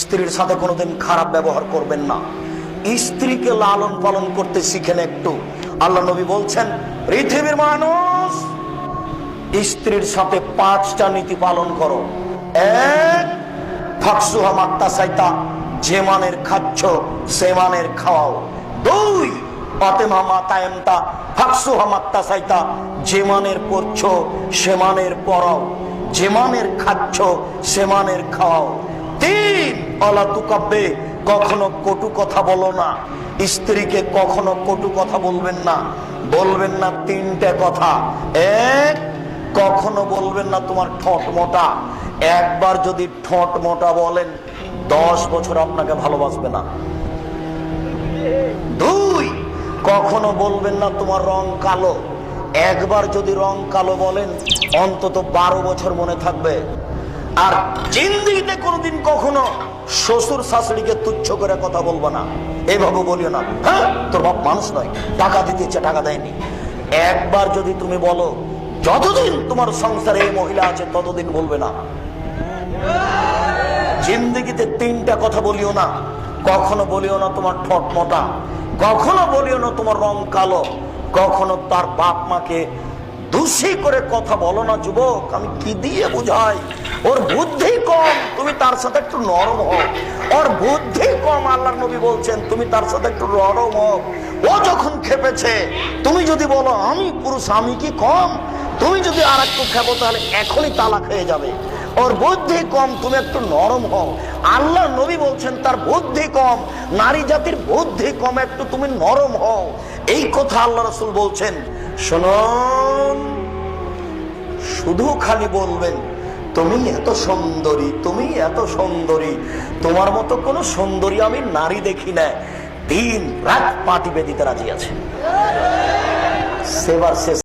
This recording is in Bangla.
স্ত্রীর সাথে কোনোদিন খারাপ ব্যবহার করবেন না। স্ত্রীকে লালন পালন করতে শিখেন একটু। আল্লাহ নবী বলছেন, পৃথিবীর মানুষ স্ত্রীর সাথে পাঁচটা নীতি পালন করো। এক, ফাকসুহা মাত্তা সাইতা, যে মানের খাচ্ছ সে মানের খাওয়াও। দুই পাতেমা মাতায়মতা ফাকসুহা মাত্তা সাইতা, যে মানের পড়ছ সে মানের খাচ্ছ সে খাওয়াও। তিন অলা কখনো কটু কথা বলো না। স্ত্রীকে কখনো কটু কথা বলবেন না। বলবেন না তিনটে কথা। এক, কখনো বলবেন না তোমার ঠোঁট মোটা। একবার যদি ঠোঁট মোটা বলেন, দশ বছর আপনাকে ভালোবাসবে না। দুই, কখনো বলবেন না তোমার রং কালো। একবার যদি রং কালো বলেন, অন্তত বারো বছর মনে থাকবে। আর জিন্দিগিতে কোনোদিন কখনো শ্বশুর শাশুড়িকে তুচ্ছ করে কথা বলব না। এভাবে বলিও না। হ্যাঁ তোর বাপ মানুষ নয়, টাকা দিতে ইচ্ছে, টাকা দেয়নি। একবার যদি তুমি বলো, যতদিন তোমার সংসারে এই মহিলা আছে, ততদিন বলবে না। জিন্দগিতে তিনটা কথা বলিও না। কখনো বলিও না তোমার ঠোঁট মোটা, কখনো বলিও না তোমার রং কালো, কখনো তার বাপ মাকে দোষী করে কথা বলো না, যুবক। আমি কি দিয়ে বুঝাই? ওর বুদ্ধি কম, তুমি তার সাথে একটু নরম হও। ওর বুদ্ধি কম, আল্লাহ নবী বলছেন, তুমি তার সাথে একটু নরম হও। ও যখন খেপেছে, তুমি যদি বলো, আমি পুরুষ, আমি কি কম? তুমি যদি আর একটু খেপো, তাহলে এখনই তালাক হয়ে যাবে। ওর বুদ্ধি কম, তুমি একটু নরম হও। আল্লাহ নবী বলছেন, তার বুদ্ধি কম, নারী জাতির বুদ্ধি কম, একটু তুমি নরম হও। এই কথা আল্লাহ রসুল বলছেন। শুনুন শুধু খালি বলবেন, তুমি এত সুন্দরী, তুমি এত সুন্দরী, তোমার মতো কোন সুন্দরী আমি নারী দেখি না। দিন রাত পাটি বেদিতে রাজি আছে। সেবার শেষ